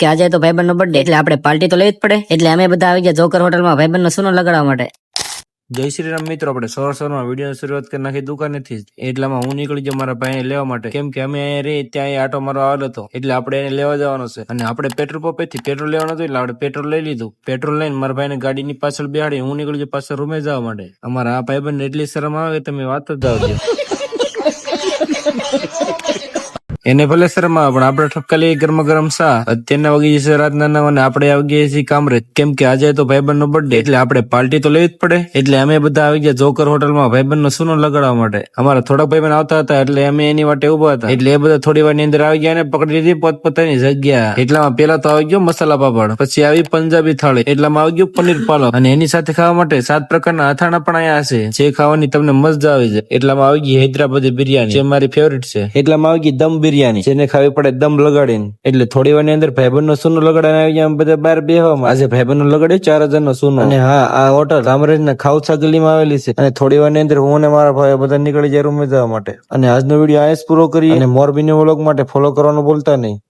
કે આજે તો ભાઈબંધ નો બર્થડે એટલે આપણે પાર્ટી તો લેવી જ પડે. એટલે અમે બધા આવી ગયા જોકર હોટલમાં ભાઈબંધ નો સુનો લગાડવા માટે. જય શ્રી રામ મિત્રો, આપણે સવાર સવારમાં વીડિયો શરૂઆત કરી નાખી. દુકાનેથી એટલામાં હું નીકળી જાઉં મારા ભાઈને લેવા માટે. કેમ કે અમે અહીંયા રહી ત્યાં આટો મારો આવેલો હતો. એટલે આપણે એને લેવા જવાનો છે. અને આપણે પેટ્રોલ પંપેથી પેટ્રોલ લેવાનું હતું એટલે આપણે પેટ્રોલ લઈ લીધું. પેટ્રોલ લઈને મારા ભાઈને ગાડીની પાછળ બેહાડી હું નીકળી જાઉં પાછળ રૂમે જવા માટે. અમારા આ ભાઈબંધ એટલી શરમ આવે તમે વાત જ જાવ દો એને ભલે શરમ પણ આપણે ઠપકાલી ગરમ ગરમ સા. અત્યારના વાગી જશે રાતના નવ અને આપણે આવી ગયા છીએ કામરેજ કેમ કે આજે તો ભાઈબંધ નો બર્થડે એટલે આપણે પાર્ટી તો લેવી જ પડે. એટલે અમે બધા આવી ગયા જોકર હોટલમાં ભાઈબંધ નો સુનો લગાડવા માટે. અમારા થોડાક ભાઈબંધ આવતા હતા, એટલે અમે એની માટે ઊભા હતા. એટલે એ બધા થોડી વારની અંદર આવી ગયા અને પકડી લીધી પોતપોતાની જગ્યા. એટલામાં પેલા તો આવી ગયો મસાલા પાપડ, પછી આવી પંજાબી થાળી, એટલામાં આવી ગયું પનીર પાલક. અને એની સાથે ખાવા માટે સાત પ્રકારના અથાણા પણ અહીંયા હશે. જે ખાવાની તમને મજા આવી જાય. એટલામાં આવી ગઈ હૈદરાબાદી બિરયાની, જે મારી ફેવરિટ છે. એટલામાં આવી ગઈ દમ બિરયાની. જેને ખાવી પડે દમ લગાડીને. એટલે થોડી વારની અંદર ભાઈબંધ નો સુનો લગાડીને આવી ગયા બધા બહાર બેહવામાં. આજે ભાઈબંધ નો લગાડ્યો ચાર હજાર નો સુનો. અને હા, આ હોટલ કામરેજ ના ખાઉસા ગલીમાં આવેલી છે. અને થોડી વારની અંદર હું અને મારા ભાઈ બધા નીકળી જાય રૂમે જવા માટે. અને આજનો વીડિયો અહીંયા પૂરો કરીએ. અને મોરબીની વ્લોગ માટે ફોલો કરવાનું ભૂલતા નહીં.